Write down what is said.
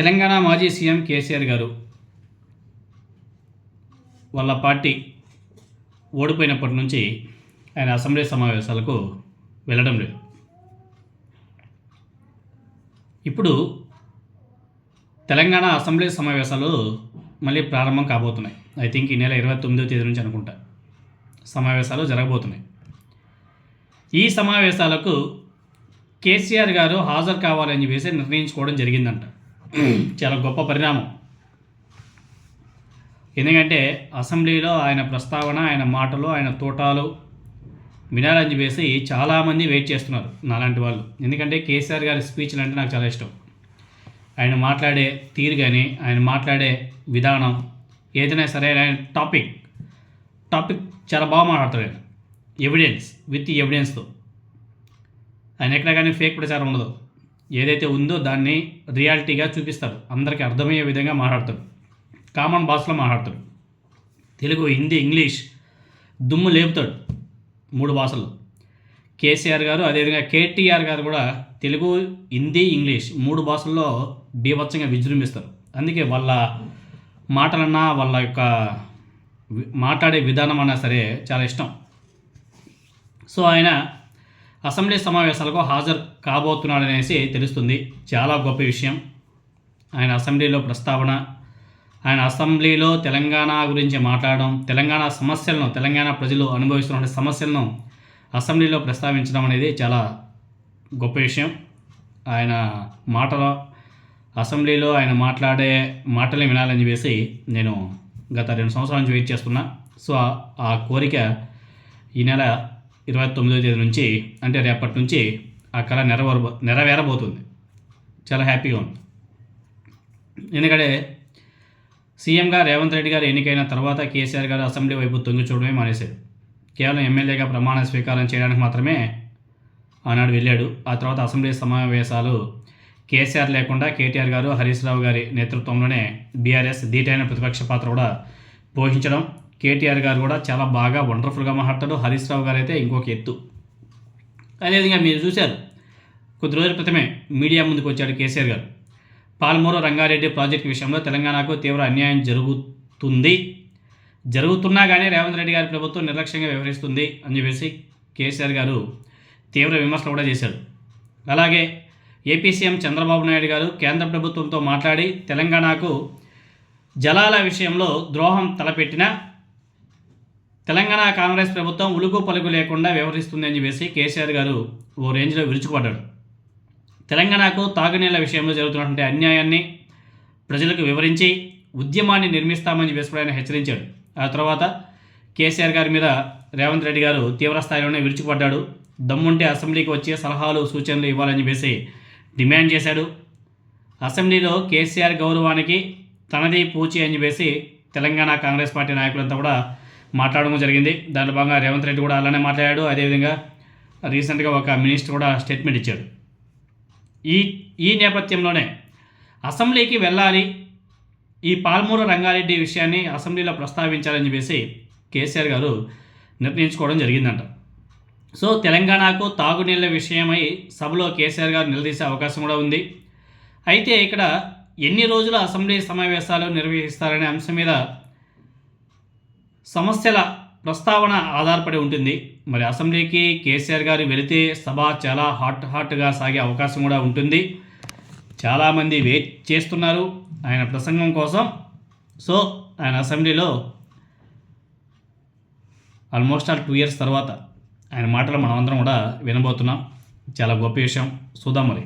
తెలంగాణ మాజీ సీఎం కేసీఆర్ గారు వాళ్ళ పార్టీ ఓడిపోయినప్పటి నుంచి ఆయన అసెంబ్లీ సమావేశాలకు వెళ్ళడం లేదు. ఇప్పుడు తెలంగాణ అసెంబ్లీ సమావేశాలు మళ్ళీ ప్రారంభం కాబోతున్నాయి. ఐ థింక్ ఈ నెల ఇరవై తొమ్మిదో తేదీ నుంచి అనుకుంటా. సమావేశాలు జరగబోతున్నాయి. ఈ సమావేశాలకు కేసీఆర్ గారు హాజరు కావాలని చెప్పేసి నిర్ణయించుకోవడం జరిగిందంట. Hmm. చాలా గొప్ప పరిణామం. ఎందుకంటే అసెంబ్లీలో ఆయన ప్రస్తావన ఆయన మాటలు ఆయన తోటాలు వినాలని చెప్పేసి చాలామంది వెయిట్ చేస్తున్నారు నాలాంటి వాళ్ళు. ఎందుకంటే కేసీఆర్ గారి స్పీచ్లు అంటే నాకు చాలా ఇష్టం. ఆయన మాట్లాడే తీరు కానీ ఆయన మాట్లాడే విధానం ఏదైనా సరే ఆయన టాపిక్ టాపిక్ చాలా బాగా మాట్లాడతాడు ఆయన. ఎవిడెన్స్ విత్ ఎవిడెన్స్తో ఆయన ఎక్కడ కానీ ఫేక్ ప్రచారం ఉండదు. ఏదైతే ఉందో దాన్ని రియాలిటీగా చూపిస్తారు. అందరికీ అర్థమయ్యే విధంగా మాట్లాడతారు. కామన్ భాషలో మాట్లాడతాడు తెలుగు హిందీ ఇంగ్లీష్ దుమ్ము లేపుతాడు మూడు భాషల్లో. కేసీఆర్ గారు అదేవిధంగా కేటీఆర్ గారు కూడా తెలుగు హిందీ ఇంగ్లీష్ మూడు భాషల్లో బీభత్సంగా విజృంభిస్తారు. అందుకే వాళ్ళ మాటలన్నా వాళ్ళ యొక్క మాట్లాడే విధానం అన్నా సరే చాలా ఇష్టం. సో ఆయన అసెంబ్లీ సమావేశాలకు హాజరు కాబోతున్నాడనేసి తెలుస్తుంది. చాలా గొప్ప విషయం. ఆయన అసెంబ్లీలో ప్రస్తావన ఆయన అసెంబ్లీలో తెలంగాణ గురించి మాట్లాడడం తెలంగాణ సమస్యలను తెలంగాణ ప్రజలు అనుభవిస్తున్న సమస్యలను అసెంబ్లీలో ప్రస్తావించడం అనేది చాలా గొప్ప విషయం. ఆయన మాటల అసెంబ్లీలో ఆయన మాట్లాడే మాటలే వినాలని చెప్పేసి నేను గత రెండు సంవత్సరాల నుంచి వెయిట్ చేస్తున్నా. సో ఆ- ఆ కోరిక ఈ నెల ఇరవై తొమ్మిదో తేదీ నుంచి అంటే రేపటి నుంచి ఆ కళ నెరవేర నెరవేరబోతుంది. చాలా హ్యాపీగా ఉంది. ఎందుకంటే సీఎంగా రేవంత్ రెడ్డి గారు ఎన్నికైన తర్వాత కేసీఆర్ గారు అసెంబ్లీ వైపు తొంగి చూడడమే మానేశారు. కేవలం ఎమ్మెల్యేగా ప్రమాణ స్వీకారం చేయడానికి మాత్రమే ఆనాడు వెళ్ళాడు. ఆ తర్వాత అసెంబ్లీ సమావేశాలు కేసీఆర్ లేకుండా కేటీఆర్ గారు హరీష్ రావు గారి నేతృత్వంలోనే బీఆర్ఎస్ ధీటైన ప్రతిపక్ష పాత్ర కూడా పోషించడం కేటీఆర్ గారు కూడా చాలా బాగా వండర్ఫుల్గా మాట్లాడతాడు. హరీష్ రావు గారు అయితే ఇంకొక ఎత్తు. అదేవిధంగా మీరు చూశారు కొద్ది రోజుల క్రితమే మీడియా ముందుకు వచ్చాడు కేసీఆర్ గారు. పాలమూరు రంగారెడ్డి ప్రాజెక్టు విషయంలో తెలంగాణకు తీవ్ర అన్యాయం జరుగుతుంది. జరుగుతున్నా కానీ రేవంత్ రెడ్డి గారి ప్రభుత్వం నిర్లక్ష్యంగా వ్యవహరిస్తుంది అని చెప్పేసి కేసీఆర్ గారు తీవ్ర విమర్శలు కూడా చేశారు. అలాగే ఏపీ సీఎం చంద్రబాబు నాయుడు గారు కేంద్ర ప్రభుత్వంతో మాట్లాడి తెలంగాణకు జలాల విషయంలో ద్రోహం తలపెట్టిన తెలంగాణ కాంగ్రెస్ ప్రభుత్వం ఉలుగు పలుకు లేకుండా వ్యవహరిస్తుంది అని చెప్పేసి కేసీఆర్ గారు ఓ రేంజ్లో విరుచుకుపడ్డాడు తెలంగాణకు తాగునీళ్ళ విషయంలో జరుగుతున్నటువంటి అన్యాయాన్ని ప్రజలకు వివరించి ఉద్యమాన్ని నిర్మిస్తామని చెప్పేసి కూడా ఆయన హెచ్చరించాడు. ఆ తర్వాత కేసీఆర్ గారి మీద రేవంత్ రెడ్డి గారు తీవ్రస్థాయిలోనే విరుచుకుపడ్డాడు. దమ్ముంటే అసెంబ్లీకి వచ్చే సలహాలు సూచనలు ఇవ్వాలని చెప్పేసి డిమాండ్ చేశాడు. అసెంబ్లీలో కేసీఆర్ గౌరవానికి తనది పూచి అని చెప్పేసి తెలంగాణ కాంగ్రెస్ పార్టీ నాయకులంతా కూడా మాట్లాడడం జరిగింది. దాంట్లో భాగంగా రేవంత్ రెడ్డి కూడా అలానే మాట్లాడాడు. అదేవిధంగా రీసెంట్గా ఒక మినిస్టర్ కూడా స్టేట్మెంట్ ఇచ్చాడు. ఈ ఈ నేపథ్యంలోనే అసెంబ్లీకి వెళ్ళాలి ఈ పాల్మూరు రంగారెడ్డి విషయాన్ని అసెంబ్లీలో ప్రస్తావించాలని చెప్పేసి కేసీఆర్ గారు నిర్ణయించుకోవడం జరిగిందంట. సో తెలంగాణకు తాగునీళ్ళ విషయమై సభలో కేసీఆర్ గారు నిలదీసే అవకాశం కూడా ఉంది. అయితే ఇక్కడ ఎన్ని రోజులు అసెంబ్లీ సమావేశాలు నిర్వహిస్తారనే అంశం మీద సమస్యల ప్రస్తావన ఆధారపడి ఉంటుంది. మరి అసెంబ్లీకి కేసీఆర్ గారు వెళితే సభ చాలా హాట్ హాట్గా సాగే అవకాశం కూడా ఉంటుంది. చాలామంది వెయిట్ చేస్తున్నారు ఆయన ప్రసంగం కోసం. సో ఆయన అసెంబ్లీలో ఆల్మోస్ట్ ఆల్ టూ ఇయర్స్ తర్వాత ఆయన మాటలు మనమందరం కూడా వినబోతున్నాం. చాలా గొప్ప విషయం. చూద్దాం మరి.